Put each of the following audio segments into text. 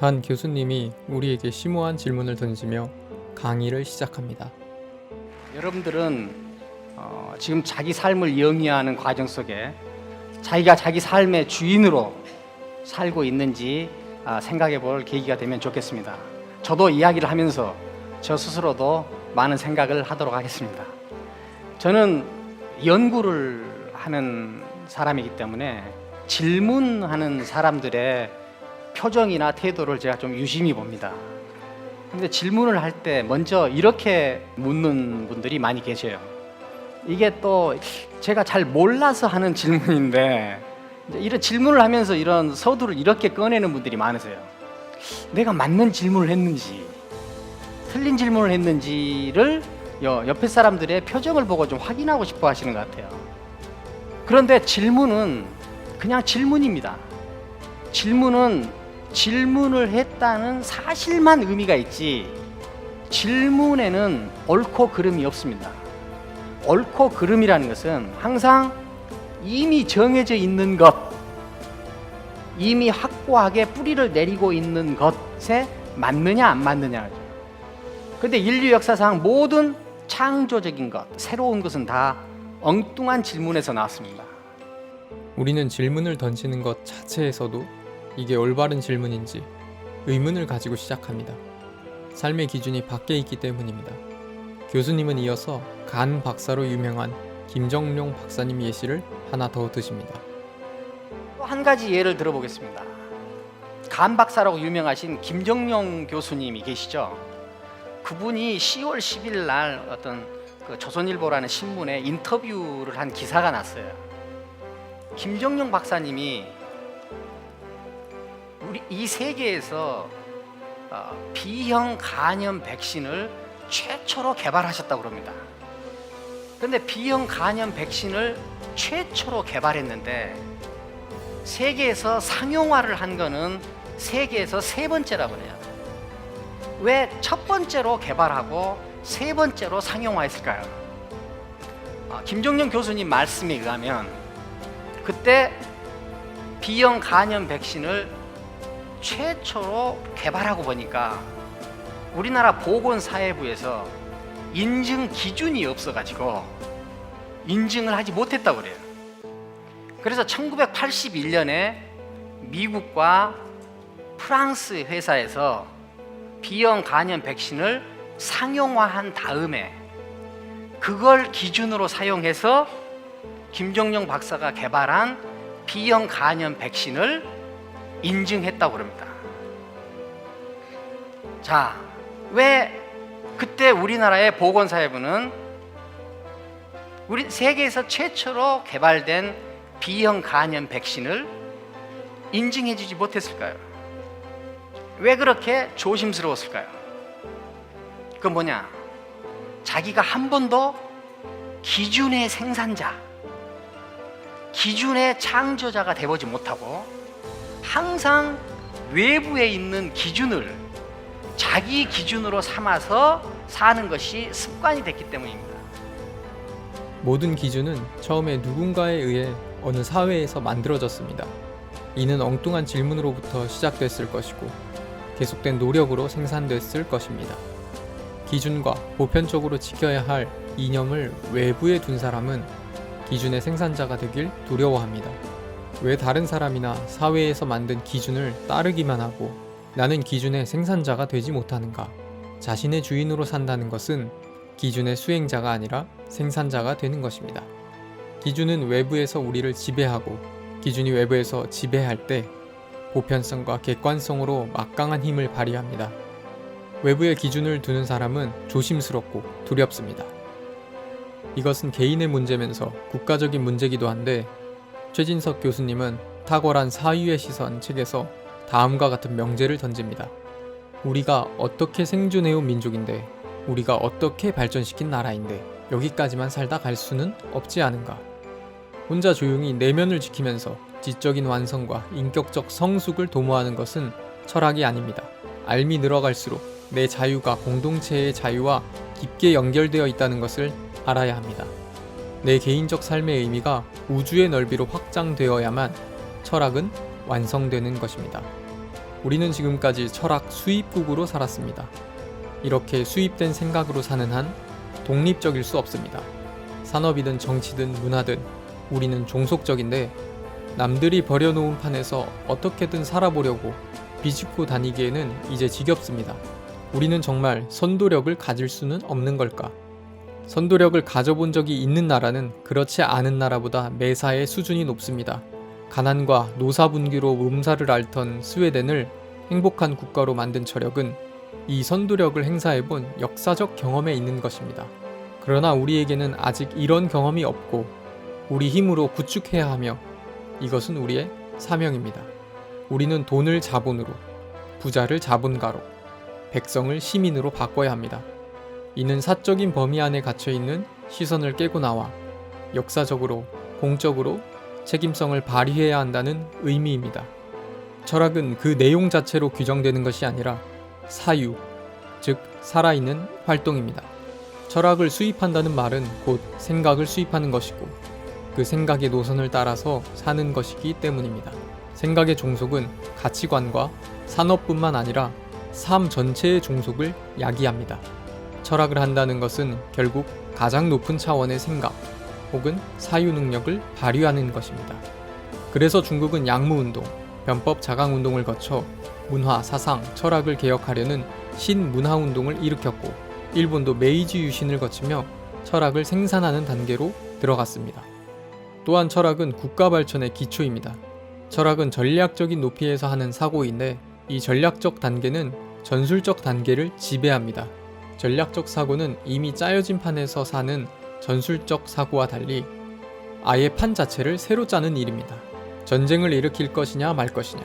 한 교수님이 우리에게 심오한 질문을 던지며 강의를 시작합니다. 여러분들은 어, 지금 자기 삶을 영위하는 과정 속에 자기가 자기 삶의 주인으로 살고 있는지 아, 생각해 볼 계기가 되면 좋겠습니다. 저도 이야기를 하면서 저 스스로도 많은 생각을 하도록 하겠습니다. 저는 연구를 하는 사람이기 때문에 질문하는 사람들의 표정이나 태도를 제가 좀 유심히 봅니다. 근데 질문을 할 때 먼저 이렇게 묻는 분들이 많이 계셔요. 이게 또 제가 잘 몰라서 하는 질문인데 이런 질문을 하면서 이런 서두를 이렇게 꺼내는 분들이 많으세요. 내가 맞는 질문을 했는지 틀린 질문을 했는지를 여- 옆에 사람들의 표정을 보고 좀 확인하고 싶어 하시는 것 같아요. 그런데 질문은 그냥 질문입니다. 질문은 질문을 했다는 사실만 의미가 있지 질문에는 옳고 그름이 없습니다. 옳고 그름이라는 것은 항상 이미 정해져 있는 것, 이미 확고하게 뿌리를 내리고 있는 것에 맞느냐 안 맞느냐죠. 근데 인류 역사상 모든 창조적인 것, 새로운 것은 다 엉뚱한 질문에서 나왔습니다. 우리는 질문을 던지는 것 자체에서도 이게 올바른 질문인지 의문을 가지고 시작합니다. 삶의 기준이 밖에 있기 때문입니다. 교수님은 이어서 간 박사로 유명한 김정룡 박사님 예시를 하나 더 드십니다. 또한 가지 예를 들어보겠습니다. 간 박사라고 유명하신 김정용 교수님이 계시죠. 그분이 10월 10일 날 어떤 그 조선일보라는 신문에 인터뷰를 한 기사가 났어요. 김정용 박사님이 우리 이 세계에서 어, B형 간염 백신을 최초로 개발하셨다고 합니다. 근데 B형 간염 백신을 최초로 개발했는데 세계에서 상용화를 한 거는 세계에서 세 번째라고 해요. 왜 첫 번째로 개발하고 세 번째로 상용화했을까요? 아, 김종영 교수님 말씀에 의하면 그때 B형 간염 백신을 최초로 개발하고 보니까 우리나라 보건사회부에서 인증 기준이 없어가지고 인증을 하지 못했다고 그래요. 그래서 1981년에 미국과 프랑스 회사에서 B형 간염 백신을 상용화한 다음에 그걸 기준으로 사용해서 김정용 박사가 개발한 B형 간염 백신을 인증했다고 합니다. 자, 왜 그때 우리나라의 보건사회부는 우리 세계에서 최초로 개발된 B형 간염 백신을 인증해주지 못했을까요? 왜 그렇게 조심스러웠을까요? 그 뭐냐? 자기가 한 번도 기준의 생산자, 기준의 창조자가 되보지 못하고 항상 외부에 있는 기준을 자기 기준으로 삼아서 사는 것이 습관이 됐기 때문입니다. 모든 기준은 처음에 누군가에 의해 어느 사회에서 만들어졌습니다. 이는 엉뚱한 질문으로부터 시작됐을 것이고 계속된 노력으로 생산됐을 것입니다. 기준과 보편적으로 지켜야 할 이념을 외부에 둔 사람은 기준의 생산자가 되길 두려워합니다. 왜 다른 사람이나 사회에서 만든 기준을 따르기만 하고 나는 기준의 생산자가 되지 못하는가? 자신의 주인으로 산다는 것은 기준의 수행자가 아니라 생산자가 되는 것입니다. 기준은 외부에서 우리를 지배하고 기준이 외부에서 지배할 때 보편성과 객관성으로 막강한 힘을 발휘합니다. 외부의 기준을 두는 사람은 조심스럽고 두렵습니다. 이것은 개인의 문제면서 국가적인 문제기도 한데 최진석 교수님은 탁월한 사유의 시선 책에서 다음과 같은 명제를 던집니다. 우리가 어떻게 생존해온 민족인데 우리가 어떻게 발전시킨 나라인데 여기까지만 살다 갈 수는 없지 않은가. 혼자 조용히 내면을 지키면서 지적인 완성과 인격적 성숙을 도모하는 것은 철학이 아닙니다. 알미 늘어갈수록 내 자유가 공동체의 자유와 깊게 연결되어 있다는 것을 알아야 합니다. 내 개인적 삶의 의미가 우주의 넓이로 확장되어야만 철학은 완성되는 것입니다. 우리는 지금까지 철학 수입국으로 살았습니다. 이렇게 수입된 생각으로 사는 한 독립적일 수 없습니다. 산업이든 정치든 문화든 우리는 종속적인데 남들이 버려놓은 판에서 어떻게든 살아보려고 비집고 다니기에는 이제 지겹습니다. 우리는 정말 선도력을 가질 수는 없는 걸까? 선도력을 가져본 적이 있는 나라는 그렇지 않은 나라보다 매사의 수준이 높습니다. 가난과 노사분기로 음사를 앓던 스웨덴을 행복한 국가로 만든 저력은 이 선도력을 행사해본 역사적 경험에 있는 것입니다. 그러나 우리에게는 아직 이런 경험이 없고 우리 힘으로 구축해야 하며 이것은 우리의 사명입니다. 우리는 돈을 자본으로, 부자를 자본가로, 백성을 시민으로 바꿔야 합니다. 이는 사적인 범위 안에 갇혀 있는 시선을 깨고 나와 역사적으로, 공적으로 책임성을 발휘해야 한다는 의미입니다. 철학은 그 내용 자체로 규정되는 것이 아니라 사유, 즉 살아있는 활동입니다. 철학을 수입한다는 말은 곧 생각을 수입하는 것이고 그 생각의 노선을 따라서 사는 것이기 때문입니다. 생각의 종속은 가치관과 산업뿐만 아니라 삶 전체의 종속을 야기합니다. 철학을 한다는 것은 결국 가장 높은 차원의 생각 혹은 사유 능력을 발휘하는 것입니다. 그래서 중국은 양무운동, 변법 자강운동을 거쳐 문화, 사상, 철학을 개혁하려는 신문화운동을 일으켰고 일본도 메이지 유신을 거치며 철학을 생산하는 단계로 들어갔습니다. 또한 철학은 국가 발전의 기초입니다. 철학은 전략적인 높이에서 하는 사고인데 이 전략적 단계는 전술적 단계를 지배합니다. 전략적 사고는 이미 짜여진 판에서 사는 전술적 사고와 달리 아예 판 자체를 새로 짜는 일입니다. 전쟁을 일으킬 것이냐 말 것이냐,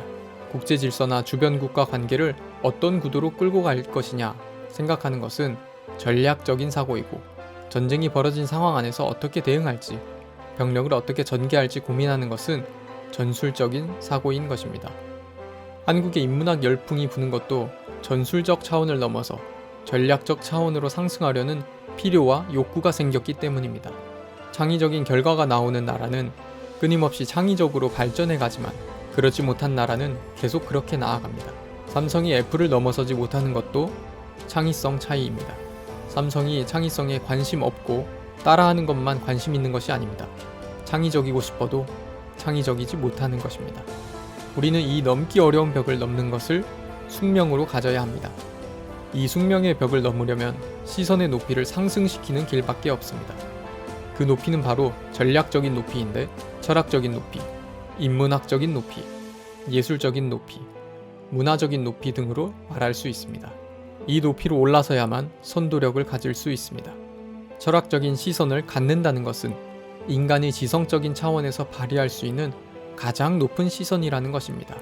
국제 질서나 주변 국가 관계를 어떤 구도로 끌고 갈 것이냐 생각하는 것은 전략적인 사고이고 전쟁이 벌어진 상황 안에서 어떻게 대응할지 병력을 어떻게 전개할지 고민하는 것은 전술적인 사고인 것입니다. 한국의 인문학 열풍이 부는 것도 전술적 차원을 넘어서 전략적 차원으로 상승하려는 필요와 욕구가 생겼기 때문입니다. 창의적인 결과가 나오는 나라는 끊임없이 창의적으로 발전해 가지만 그렇지 못한 나라는 계속 그렇게 나아갑니다. 삼성이 애플을 넘어서지 못하는 것도 창의성 차이입니다. 삼성이 창의성에 관심 없고 따라하는 것만 관심 있는 것이 아닙니다. 창의적이고 싶어도 창의적이지 못하는 것입니다. 우리는 이 넘기 어려운 벽을 넘는 것을 숙명으로 가져야 합니다. 이 숙명의 벽을 넘으려면 시선의 높이를 상승시키는 길밖에 없습니다. 그 높이는 바로 전략적인 높이인데 철학적인 높이, 인문학적인 높이, 예술적인 높이, 문화적인 높이 등으로 말할 수 있습니다. 이 높이로 올라서야만 선도력을 가질 수 있습니다. 철학적인 시선을 갖는다는 것은 인간이 지성적인 차원에서 발휘할 수 있는 가장 높은 시선이라는 것입니다.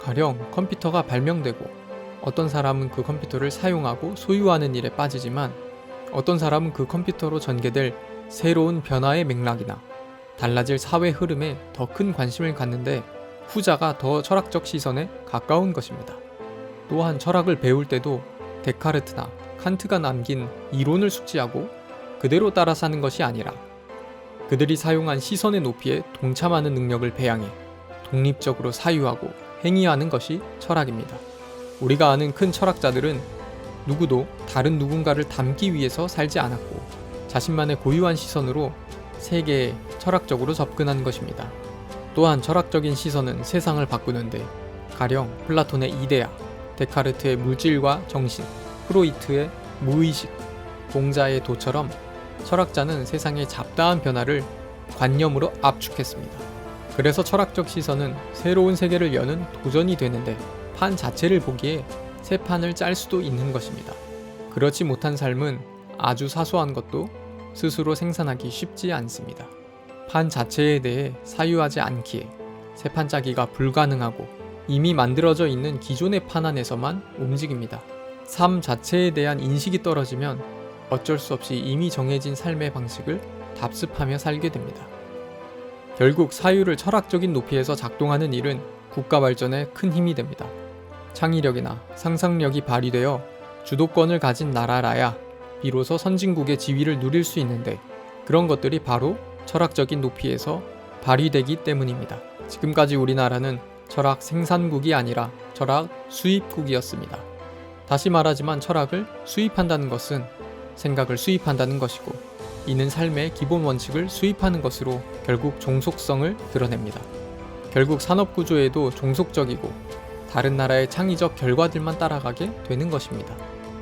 가령 컴퓨터가 발명되고 어떤 사람은 그 컴퓨터를 사용하고 소유하는 일에 빠지지만 어떤 사람은 그 컴퓨터로 전개될 새로운 변화의 맥락이나 달라질 사회 흐름에 더 큰 관심을 갖는데 후자가 더 철학적 시선에 가까운 것입니다. 또한 철학을 배울 때도 데카르트나 칸트가 남긴 이론을 숙지하고 그대로 따라 사는 것이 아니라 그들이 사용한 시선의 높이에 동참하는 능력을 배양해 독립적으로 사유하고 행위하는 것이 철학입니다. 우리가 아는 큰 철학자들은 누구도 다른 누군가를 닮기 위해서 살지 않았고 자신만의 고유한 시선으로 세계에 철학적으로 접근한 것입니다. 또한 철학적인 시선은 세상을 바꾸는데 가령 플라톤의 이데아, 데카르트의 물질과 정신, 프로이트의 무의식, 공자의 도처럼 철학자는 세상의 잡다한 변화를 관념으로 압축했습니다. 그래서 철학적 시선은 새로운 세계를 여는 도전이 되는데 판 자체를 보기에 새 판을 짤 수도 있는 것입니다. 그렇지 못한 삶은 아주 사소한 것도 스스로 생산하기 쉽지 않습니다. 판 자체에 대해 사유하지 않기에 새 판 짜기가 불가능하고 이미 만들어져 있는 기존의 판 안에서만 움직입니다. 삶 자체에 대한 인식이 떨어지면 어쩔 수 없이 이미 정해진 삶의 방식을 답습하며 살게 됩니다. 결국 사유를 철학적인 높이에서 작동하는 일은 국가 발전에 큰 힘이 됩니다. 창의력이나 상상력이 발휘되어 주도권을 가진 나라라야 비로소 선진국의 지위를 누릴 수 있는데 그런 것들이 바로 철학적인 높이에서 발휘되기 때문입니다. 지금까지 우리나라는 철학 생산국이 아니라 철학 수입국이었습니다. 다시 말하지만 철학을 수입한다는 것은 생각을 수입한다는 것이고 이는 삶의 기본 원칙을 수입하는 것으로 결국 종속성을 드러냅니다. 결국 산업 구조에도 종속적이고 다른 나라의 창의적 결과들만 따라가게 되는 것입니다.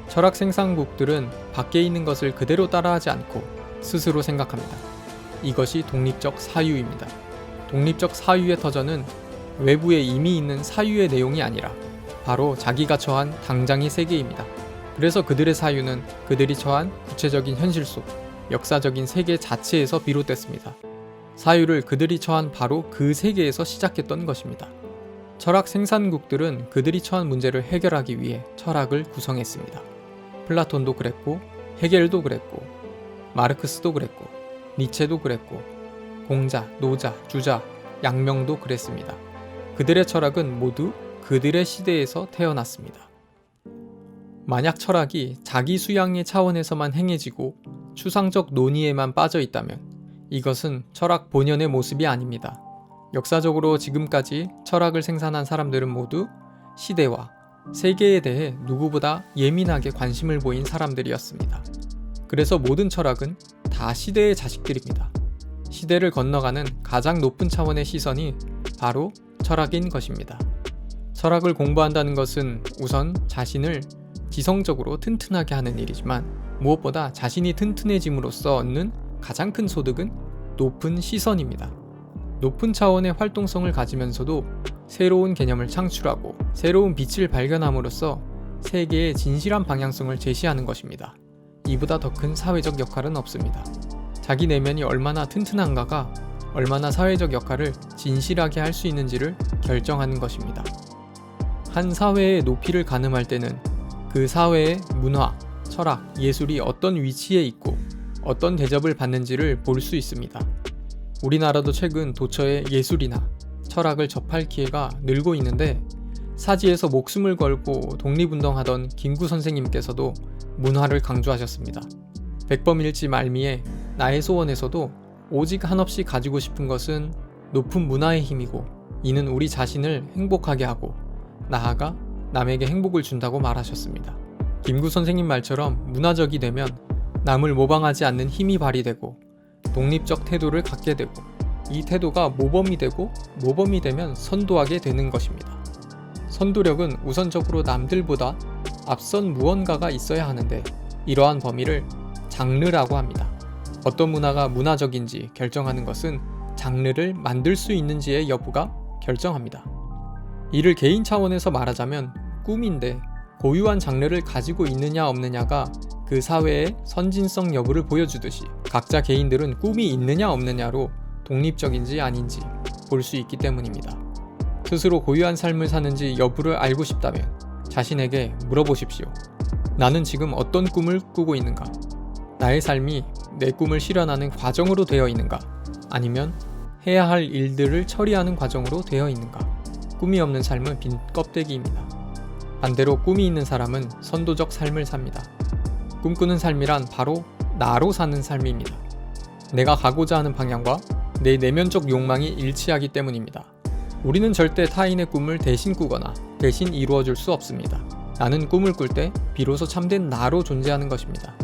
철학 생산국들은 밖에 있는 것을 그대로 따라하지 않고 스스로 생각합니다. 이것이 독립적 사유입니다. 독립적 사유의 터전은 외부에 이미 있는 사유의 내용이 아니라 바로 자기가 처한 당장의 세계입니다. 그래서 그들의 사유는 그들이 처한 구체적인 현실 속 역사적인 세계 자체에서 비롯됐습니다. 사유를 그들이 처한 바로 그 세계에서 시작했던 것입니다. 철학 생산국들은 그들이 처한 문제를 해결하기 위해 철학을 구성했습니다. 플라톤도 그랬고, 헤겔도 그랬고, 마르크스도 그랬고, 니체도 그랬고, 공자, 노자, 주자, 양명도 그랬습니다. 그들의 철학은 모두 그들의 시대에서 태어났습니다. 만약 철학이 자기 수양의 차원에서만 행해지고 추상적 논의에만 빠져 있다면 이것은 철학 본연의 모습이 아닙니다. 역사적으로 지금까지 철학을 생산한 사람들은 모두 시대와 세계에 대해 누구보다 예민하게 관심을 보인 사람들이었습니다. 그래서 모든 철학은 다 시대의 자식들입니다. 시대를 건너가는 가장 높은 차원의 시선이 바로 철학인 것입니다. 철학을 공부한다는 것은 우선 자신을 지성적으로 튼튼하게 하는 일이지만 무엇보다 자신이 튼튼해짐으로써 얻는 가장 큰 소득은 높은 시선입니다. 높은 차원의 활동성을 가지면서도 새로운 개념을 창출하고 새로운 빛을 발견함으로써 세계의 진실한 방향성을 제시하는 것입니다. 이보다 더 큰 사회적 역할은 없습니다. 자기 내면이 얼마나 튼튼한가가 얼마나 사회적 역할을 진실하게 할 수 있는지를 결정하는 것입니다. 한 사회의 높이를 가늠할 때는 그 사회의 문화, 철학, 예술이 어떤 위치에 있고 어떤 대접을 받는지를 볼 수 있습니다. 우리나라도 최근 도처에 예술이나 철학을 접할 기회가 늘고 있는데 사지에서 목숨을 걸고 독립운동하던 김구 선생님께서도 문화를 강조하셨습니다. 백범일지 말미에 나의 소원에서도 오직 한없이 가지고 싶은 것은 높은 문화의 힘이고 이는 우리 자신을 행복하게 하고 나아가 남에게 행복을 준다고 말하셨습니다. 김구 선생님 말처럼 문화적이 되면 남을 모방하지 않는 힘이 발휘되고 독립적 태도를 갖게 되고 이 태도가 모범이 되고 모범이 되면 선도하게 되는 것입니다. 선도력은 우선적으로 남들보다 앞선 무언가가 있어야 하는데 이러한 범위를 장르라고 합니다. 어떤 문화가 문화적인지 결정하는 것은 장르를 만들 수 있는지의 여부가 결정합니다. 이를 개인 차원에서 말하자면 꿈인데 고유한 장르를 가지고 있느냐 없느냐가 그 사회의 선진성 여부를 보여주듯이 각자 개인들은 꿈이 있느냐 없느냐로 독립적인지 아닌지 볼 수 있기 때문입니다. 스스로 고유한 삶을 사는지 여부를 알고 싶다면 자신에게 물어보십시오. 나는 지금 어떤 꿈을 꾸고 있는가? 나의 삶이 내 꿈을 실현하는 과정으로 되어 있는가? 아니면 해야 할 일들을 처리하는 과정으로 되어 있는가? 꿈이 없는 삶은 빈 껍데기입니다. 반대로 꿈이 있는 사람은 선도적 삶을 삽니다. 꿈꾸는 삶이란 바로 나로 사는 삶입니다. 내가 가고자 하는 방향과 내 내면적 욕망이 일치하기 때문입니다. 우리는 절대 타인의 꿈을 대신 꾸거나 대신 이루어줄 수 없습니다. 나는 꿈을 꿀 때 비로소 참된 나로 존재하는 것입니다.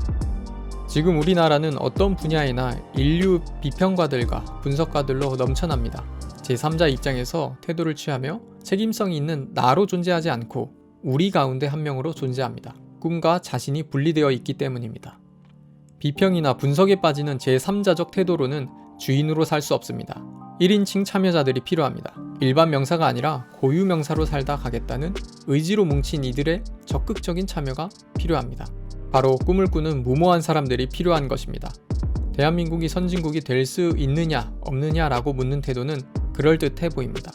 지금 우리나라는 어떤 분야이나 인류 비평가들과 분석가들로 넘쳐납니다. 제3자 입장에서 태도를 취하며 책임성이 있는 나로 존재하지 않고 우리 가운데 한 명으로 존재합니다. 꿈과 자신이 분리되어 있기 때문입니다. 비평이나 분석에 빠지는 제3자적 태도로는 주인으로 살 수 없습니다. 1인칭 참여자들이 필요합니다. 일반 명사가 아니라 고유 명사로 살다 가겠다는 의지로 뭉친 이들의 적극적인 참여가 필요합니다. 바로 꿈을 꾸는 무모한 사람들이 필요한 것입니다. 대한민국이 선진국이 될 수 있느냐, 없느냐라고 묻는 태도는 그럴듯해 보입니다.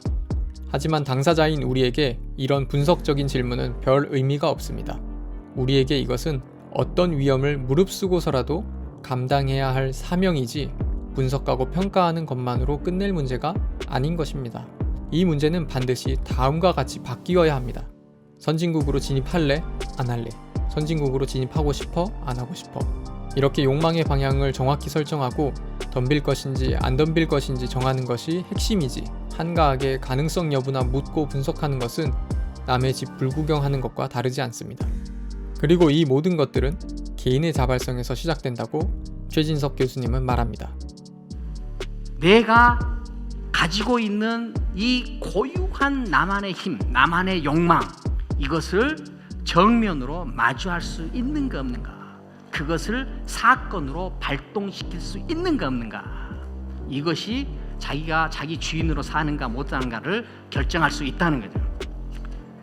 하지만 당사자인 우리에게 이런 분석적인 질문은 별 의미가 없습니다. 우리에게 이것은 어떤 위험을 무릅쓰고서라도 감당해야 할 사명이지 분석하고 평가하는 것만으로 끝낼 문제가 아닌 것입니다. 이 문제는 반드시 다음과 같이 바뀌어야 합니다. 선진국으로 진입할래? 안 할래? 선진국으로 진입하고 싶어? 안 하고 싶어? 이렇게 욕망의 방향을 정확히 설정하고 덤빌 것인지 안 덤빌 것인지 정하는 것이 핵심이지 한가하게 가능성 여부나 묻고 분석하는 것은 남의 집 불구경하는 것과 다르지 않습니다. 그리고 이 모든 것들은 개인의 자발성에서 시작된다고 최진석 교수님은 말합니다. 내가 가지고 있는 이 고유한 나만의 힘, 나만의 욕망 이것을 정면으로 마주할 수 있는가 없는가? 그것을 사건으로 발동시킬 수 있는가 없는가? 이것이 자기가 자기 주인으로 사는가 못 사는가를 결정할 수 있다는 거죠.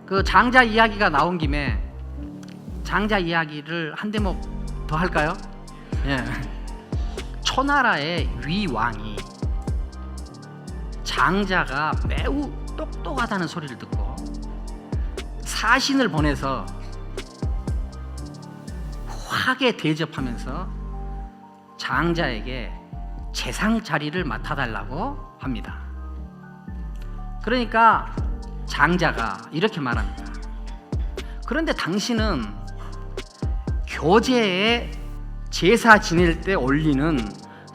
그 장자 이야기가 나온 김에 장자 이야기를 한 대목 더 할까요? 예. 초나라의 위왕이 장자가 매우 똑똑하다는 소리를 듣고 사신을 보내서 화게 대접하면서 장자에게 재상 자리를 맡아달라고 합니다. 그러니까 장자가 이렇게 말합니다. 그런데 당신은 교제에 제사 지낼 때 올리는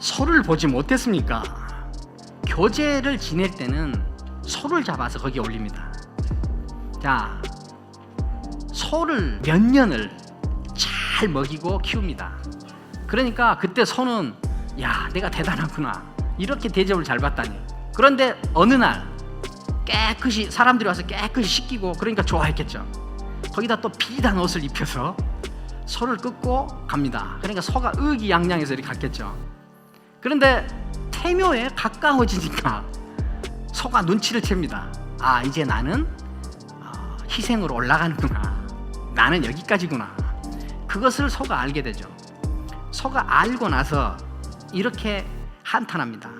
소를 보지 못했습니까? 교제를 지낼 때는 소를 잡아서 거기에 올립니다. 자, 소를 몇 년을 잘 먹이고 키웁니다. 그러니까 그때 소는 야, 내가 대단하구나. 이렇게 대접을 잘 받다니. 그런데 어느 날 깨끗이 사람들이 와서 깨끗이 씻기고 그러니까 좋아했겠죠. 거기다 또 비단 옷을 입혀서 소를 끄고 갑니다. 그러니까 소가 의기양양해서 이렇게 갔겠죠. 그런데 태묘에 가까워지니까 소가 눈치를 챕니다. 아 이제 나는 어, 희생으로 올라가는구나. 나는 여기까지구나. 그것을 소가 알게 되죠. 소가 알고 나서 이렇게 한탄합니다.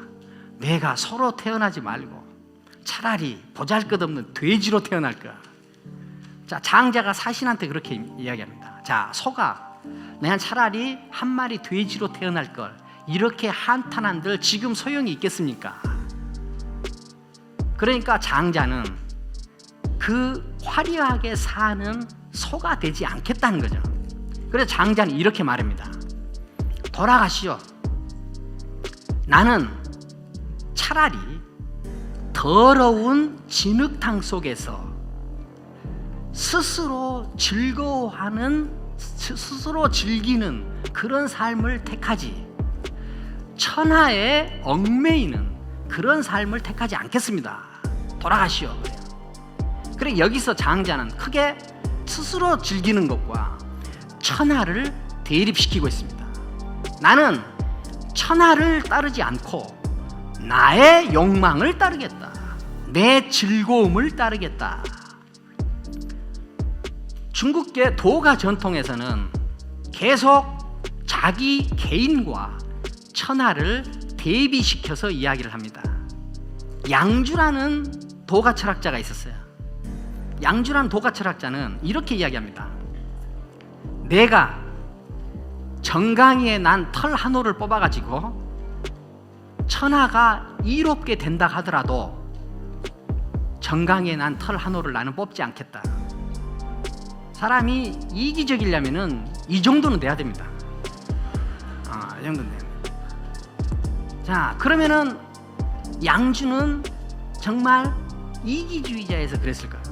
내가 소로 태어나지 말고 차라리 보잘것없는 돼지로 태어날 거야. 자 장자가 사신한테 그렇게 이야기합니다. 자 소가 내가 차라리 한 마리 돼지로 태어날 걸 이렇게 한탄한들 지금 소용이 있겠습니까? 그러니까 장자는 그 화려하게 사는 소가 되지 않겠다는 거죠. 그래서 장자는 이렇게 말합니다. 돌아가시오. 나는 차라리 더러운 진흙탕 속에서 스스로 즐거워하는 스- 스스로 즐기는 그런 삶을 택하지 천하에 얽매이는 그런 삶을 택하지 않겠습니다. 돌아가시오. 그래 여기서 장자는 크게 스스로 즐기는 것과 천하를 대립시키고 있습니다. 나는 천하를 따르지 않고 나의 욕망을 따르겠다. 내 즐거움을 따르겠다. 중국계 도가 전통에서는 계속 자기 개인과 천하를 대비시켜서 이야기를 합니다. 양주라는 도가 철학자가 있었어요. 양주라는 도가 철학자는 이렇게 이야기합니다. 내가 정강이에 난 털한 호를 뽑아가지고 천하가 이롭게 된다 하더라도 정강이에 난 털한 호를 나는 뽑지 않겠다. 사람이 이기적이려면은 이 정도는 돼야 됩니다. 아, 이 정도는 됩니다. 자, 그러면은 양주는 정말 이기주의자에서 그랬을까요?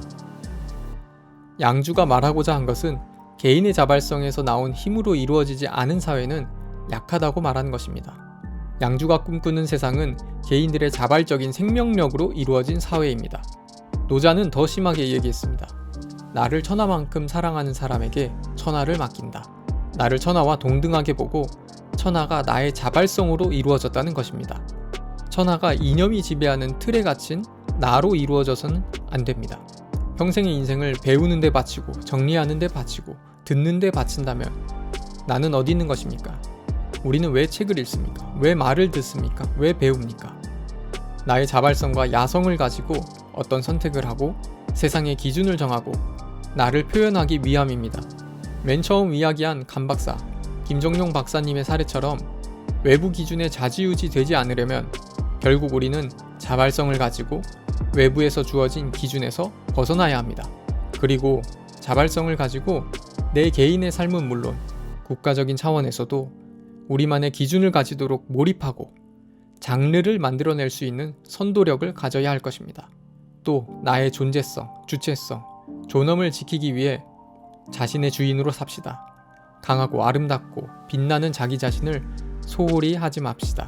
양주가 말하고자 한 것은 개인의 자발성에서 나온 힘으로 이루어지지 않은 사회는 약하다고 말하는 것입니다. 양주가 꿈꾸는 세상은 개인들의 자발적인 생명력으로 이루어진 사회입니다. 노자는 더 심하게 얘기했습니다. 나를 천하만큼 사랑하는 사람에게 천하를 맡긴다. 나를 천하와 동등하게 보고 천하가 나의 자발성으로 이루어졌다는 것입니다. 천하가 이념이 지배하는 틀에 갇힌 나로 이루어져서는 안 됩니다. 평생의 인생을 배우는 데 바치고 정리하는 데 바치고 듣는 데 바친다면 나는 어디 있는 것입니까? 우리는 왜 책을 읽습니까? 왜 말을 듣습니까? 왜 배웁니까? 나의 자발성과 야성을 가지고 어떤 선택을 하고 세상의 기준을 정하고 나를 표현하기 위함입니다. 맨 처음 이야기한 간 박사, 김정용 박사님의 사례처럼 외부 기준에 좌지우지 되지 않으려면 결국 우리는 자발성을 가지고 외부에서 주어진 기준에서 벗어나야 합니다. 그리고 자발성을 가지고 내 개인의 삶은 물론 국가적인 차원에서도 우리만의 기준을 가지도록 몰입하고 장르를 만들어낼 수 있는 선도력을 가져야 할 것입니다. 또 나의 존재성, 주체성, 존엄을 지키기 위해 자신의 주인으로 삽시다. 강하고 아름답고 빛나는 자기 자신을 소홀히 하지 맙시다.